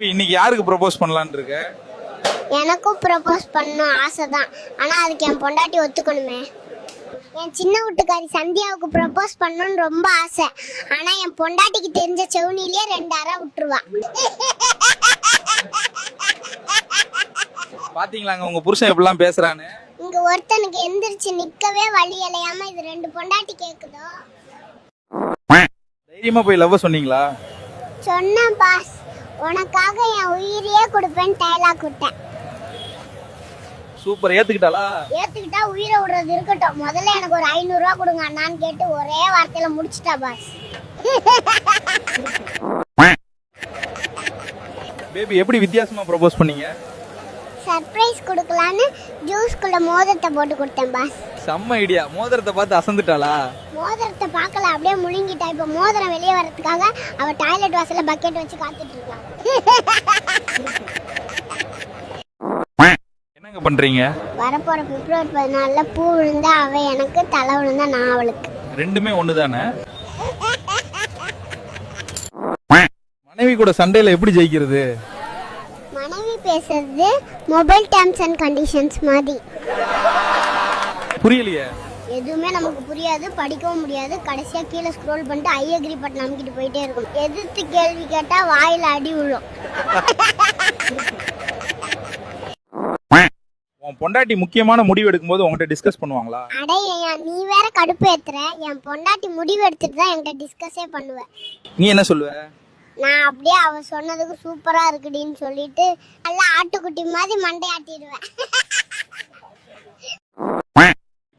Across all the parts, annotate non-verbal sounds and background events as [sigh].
இப்ப இன்னைக்கு யாருக்கு ப்ரொபோஸ் பண்ணலாம்னு இருக்க? எனக்கும் ப்ரப்போஸ் பண்ணணும் ஆசை தான் ஆனால் அதுக்கு என் பொண்டாட்டி ஒத்துக்கணுமே. என் சின்ன வீட்டுக்காரி சந்தியாவுக்கு ப்ரப்போஸ் பண்ணணும்னு ரொம்ப ஆசை. ஆனால் என் பொண்டாட்டிக்கு தெரிஞ்ச செவுனிலேயே ரெண்டு அரை விட்டுருவா. பாத்தீங்களாங்க உங்க புருஷன் எப்படிலாம் பேசுறான்னு இங்க ஒருத்தனுக்கு எந்திரிச்சு நிக்கவே வழி இலையாம இது ரெண்டு பொண்டாட்டி கேக்குதோ? தைரியமா போய் லவ் சொன்னீங்களா? சொன்னேன் பாஸ் உனக்காக என் உயிரையே கொடுப்பேன்னு டைலாக் விட்டேன் சூப்பர் ஏத்துக்கிட்டாளா? ஏத்துக்கிட்டா உயிரை விடுறது இருக்கட்டும். முதல்ல எனக்கு ஒரு ஐநூறு ரூபா கொடுங்க அண்ணான்னு கேட்டு ஒரே வார்த்தையில முடிச்சிட்டா பாஸ் பேபி எப்படி வித்தியாசமா ப்ரொபோஸ் பண்ணீங்க? சர்ப்ரைஸ் கொடுக்கலான்னு ஜூஸ்குள்ள மோதிரத்தை போட்டு கொடுத்தேன் பாஸ் செம்ம ஐடியா மோதிரத்தை பார்த்து அசந்துட்டாளா? மோதிரத்தை பார்க்கல அப்படியே முழுங்கிட்டா. இப்போ மோதிரம் வெளியே வர்றதுக்காக அவ டாய்லெட் வாசல்ல பக்கெட் வச்சு காத்துட்டு இருக்கா. என்னங்க பண்றீங்க? வரப்போற பிப்ரவரி பதினாலுல பூ விழுந்தா அவ எனக்கு தலை விழுந்தா நான் அவளுக்கு. ரெண்டுமே ஒண்ணுதானே? மனைவி கூட சண்டையில எப்படி ஜெயிக்கிறது? மனைவி பேசுறது மொபைல் டேர்ம்ஸ் அண்ட் கண்டிஷன்ஸ் மாதிரி. புரியலையே? எதுவுமே நமக்கு புரியாது படிக்கவும் முடியாது. கடைசியா கீழே ஸ்க்ரோல் பண்ணிட்டு ஐ அக்ரி பட்டன் அமைக்கிட்டு போயிட்டே இருக்கும். எதிர்த்து கேள்வி கேட்டா வாயில அடி விழும். உன் பொண்டாட்டி முக்கியமான முடிவு எடுக்கும்போது உங்ககிட்ட டிஸ்கஸ் பண்ணுவாங்களா? அடையா நீ வேற கடுப்பு ஏத்துற. என் பொண்டாட்டி முடிவு எடுத்துட்டு தான் என்கிட்ட டிஸ்கஸே பண்ணுவேன் நீ என்ன சொல்லுவ? நான் அப்படியே அவ சொன்னதுக்கு சூப்பரா இருக்குடின்னு சொல்லிட்டு நல்லா ஆட்டுக்குட்டி மாதிரி மண்டையாட்டிடுவேன்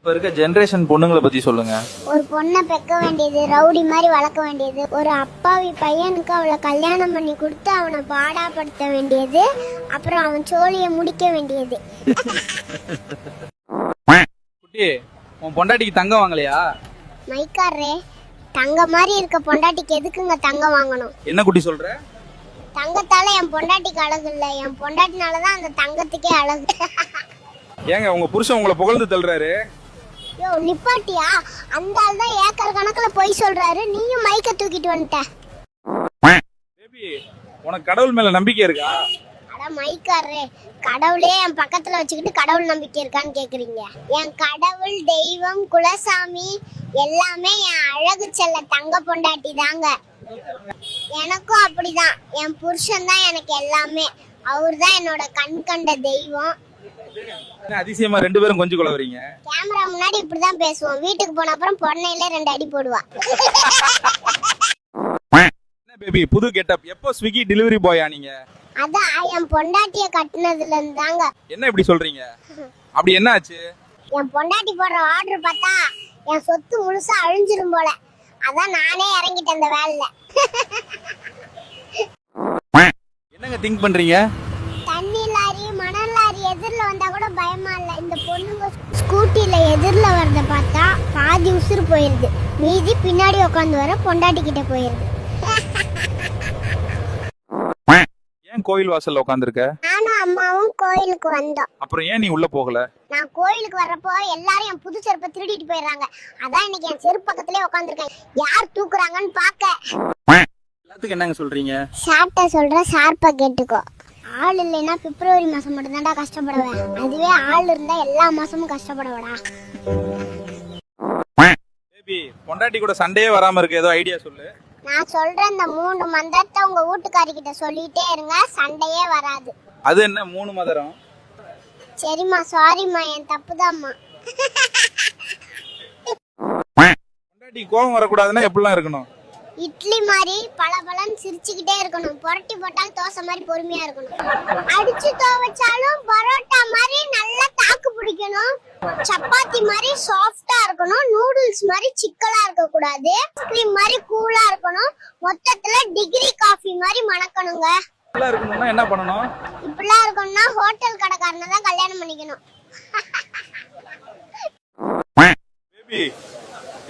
இப்ப இருக்க ஜெனரேஷன் பொண்ணுங்களை பத்தி சொல்லுங்க. ஒரு பொண்ணை பெக்க வேண்டியது ரவுடி மாதிரி வளர்க்க வேண்டியது ஒரு அப்பாவி பையனுக்கு அவளை கல்யாணம் பண்ணி கொடுத்து அவனை பாடாப்படுத்த வேண்டியது அப்புறம் அவன் சோழியை முடிக்க வேண்டியது. குட்டி உன் பொண்டாட்டிக்கு தங்கம் வாங்கலையா? மைக்காரே தங்க மாதிரி இருக்க பொண்டாட்டிக்கு எதுக்குங்க தங்கம் வாங்கணும்? என்ன குட்டி சொல்ற? தங்கத்தால என் பொண்டாட்டிக்கு அழகு இல்லை. என் பொண்டாட்டினால தான் அந்த தங்கத்துக்கே அழகு. ஏங்க உங்க புருஷன் உங்களை புகழ்ந்து தள்ளுறாரு. யோ நிப்பாட்டியா? அந்த ஆள் தான் ஏக்கர் கணக்குல பொய் சொல்றாரு. நீயும் மைக்க தூக்கிட்டு வந்துட்ட. பேபி உனக்கு கடவுள் மேல நம்பிக்கை இருக்கா? அட மைக்காரே கடவுளே என் பக்கத்துல வச்சுக்கிட்டு கடவுள் நம்பிக்கை இருக்கான்னு கேக்குறீங்க. என் கடவுள் தெய்வம் குலசாமி எல்லாமே என் அழகு செல்ல தங்க பொண்டாட்டி தாங்க. எனக்கும் அப்படிதான். என் புருஷன் தான் எனக்கு எல்லாமே. அவர் தான் என்னோட கண் கண்ட தெய்வம். அதிசயமா ரெண்டு பேரும் கொஞ்சம் குழவறீங்க? கேமரா முன்னாடி இப்படிதான் பேசுவோம். வீட்டுக்கு போன அப்புறம் பொண்ணையில ரெண்டு அடி போடுவா. என்ன பேபி புது கெட்டப் எப்போ ஸ்விக்கி டெலிவரி பாயா நீங்க? அதான் என் பொண்டாட்டிய கட்டுனதுல இருந்து தாங்க என்ன இப்படி சொல்றீங்க? அப்படி என்ன ஆச்சு? என் பொண்டாட்டி போடுற ஆர்டர் பார்த்தா என் சொத்து முழுசா அழிஞ்சிரும் போல. அதான் நானே இறங்கிட்டேன் அந்த வேலையில என்னங்க திங்க் பண்றீங்க தண்ணி லாரி மணல் லாரி எதிரில் வந்தா கூட பயமா இல்ல இந்த ஸ்கூட்டில எதிரில் வரத பார்த்தா பாதி உசுறு போயிருது. மீதி பின்னாடி உட்காந்து வர பொண்டாட்டி கிட்ட போயிருது. ஏன் கோயில் வாசல்ல உட்காந்துருக்க நானும் அம்மாவும் கோயிலுக்கு வந்தோம். அப்புறம் ஏன் நீ உள்ள போகல? நான் கோயிலுக்கு வர்றப்போ எல்லாரும் என் புது செருப்பை திருடிட்டு போயிடுறாங்க. அதான் இன்னைக்கு என் செருப்பு பக்கத்துலயே உட்காந்துருக்கேன் யார் தூக்குறாங்கன்னு பார்க்க. எல்லாத்துக்கும் என்னங்க சொல்றீங்க? ஷார்ட்டா சொல்ற ஷார்ப்பா கேட்டுக்கோ. ஆள் இல்லைன்னா பிப்ரவரி மாசம் மட்டும் தான்டா கஷ்டப்படுவேன். அதுவே ஆள் இருந்தா எல்லா மாசமும் கஷ்டப்படுவடா. பேபி பொண்டாட்டி கூட சண்டையே வராம இருக்க. ஏதோ ஐடியா சொல்லு. நான் சொல்ற இந்த மூணு மந்திரத்தை உங்க வீட்டுக்காரி கிட்ட சொல்லிட்டே இருங்க சண்டையே வராது. அது என்ன மூணு மதரம் சரிம்மா சாரிம்மா என் தப்புதாம்மா. பொண்டாட்டி கோவம் வரக்கூடாதுன்னா எப்படிலாம் இருக்கணும்? இட்லி மாதிரி பளபளன்னு சிரிச்சுக்கிட்டே இருக்கணும். புரட்டி போட்டால் தோசை மாதிரி பொறுமையா இருக்கணும். அடிச்சு துவைச்சாலும் பரோட்டா மாதிரி நல்லா தாக்கு பிடிக்கணும். சப்பாத்தி மாதிரி சாஃப்டா இருக்கணும். நூடுல்ஸ் மாதிரி சிக்கலா இருக்க கூடாது ஐஸ்கிரீம் மாதிரி கூலா இருக்கணும். மொத்தத்துல டிகிரி காஃபி மாதிரி மணக்கணுங்க. நல்லா இருக்கணும்னா என்ன பண்ணணும்? இப்படிலாம் இருக்கணும்னா ஹோட்டல் கடைக்காரனை தான் கல்யாணம் பண்ணிக்கணும். பேபி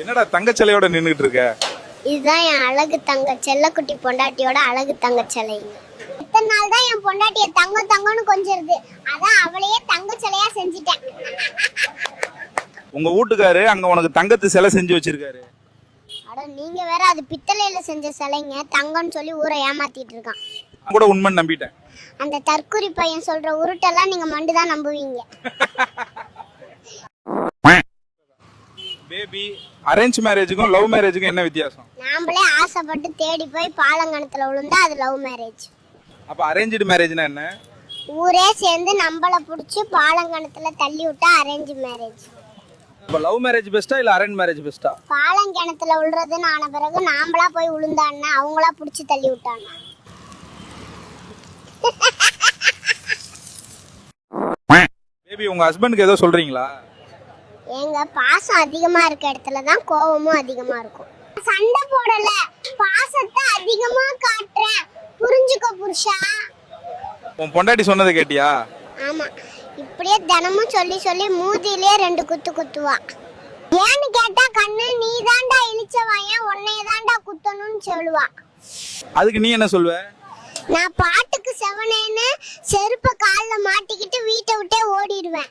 என்னடா தங்கச்சிலையோட நின்னுட்டு இருக்க? இதுதான் என் அழகு தங்க செல்லக்குட்டி பொண்டாட்டியோட அழகு தங்க சிலை. இத்தனை நாள் தான் என் பொண்டாட்டிய தங்கம் தங்கம்னு கொஞ்சிருது அதான் அவளையே தங்க சிலையா செஞ்சுட்டேன். உங்க வீட்டுக்காரு அங்க உனக்கு தங்கத்து சிலை செஞ்சு வச்சிருக்காரு. அட நீங்க வேற அது பித்தளையில செஞ்ச சிலைங்க. தங்கம்னு சொல்லி ஊரை ஏமாத்திட்டு இருக்கான். கூட உண்மைன்னு நம்பிட்டேன். அந்த தற்குறி பையன் சொல்ற உருட்டெல்லாம் நீங்க மண்டு தான் நம்புவீங்க. [laughs] பேபி அரேஞ்ச் மேரேஜுக்கும் லவ் மேரேஜுக்கும் என்ன வித்தியாசம்? நாமளே ஆசைப்பட்டு தேடி போய் பாலங்கணத்துல விழுந்தா அது லவ் மேரேஜ் அப்ப அரேஞ்சு மேரேஜ்னா என்ன? ஊரே சேர்ந்து நம்மள புடிச்சு பாலங்கணத்துல தள்ளி விட்டா அரேஞ்ச் மேரேஜ் இப்போ லவ் மேரேஜ் பெஸ்ட்டா இல்லை அரேஞ்ச் மேரேஜ் பெஸ்ட்டா பாலங்கிணத்துல விழுறதுன்னு ஆன பிறகு நாமளா போய் விழுந்தான்னா அவங்களா புடிச்சு தள்ளி விட்டாங்க பேபி உங்க ஹஸ்பண்டுக்கு ஏதோ சொல்றீங்களா? எங்க பாசம் அதிகமா இருக்க இடத்துல தான் கோவமும் அதிகமா இருக்கும். சண்டை போடல பாசத்தை அதிகமா காட்டுறேன். புரிஞ்சுக்கோ புருஷா. உன் பொண்டாட்டி சொன்னதை கேட்டியா? ஆமா. இப்படியே தினமும் சொல்லி சொல்லி மூதியிலே ரெண்டு குத்து குத்துவா. ஏன்னு கேட்டா கண்ணு நீ தாண்டா இழிச்சவாயன் உன்னைய தாண்டா குத்தணும்னு சொல்லுவா. அதுக்கு நீ என்ன சொல்வ நான் பாட்டுக்கு செவனேன்னு செருப்ப கால்ல மாட்டிக்கிட்டு வீட்டை விட்டே ஓடிடுவேன்.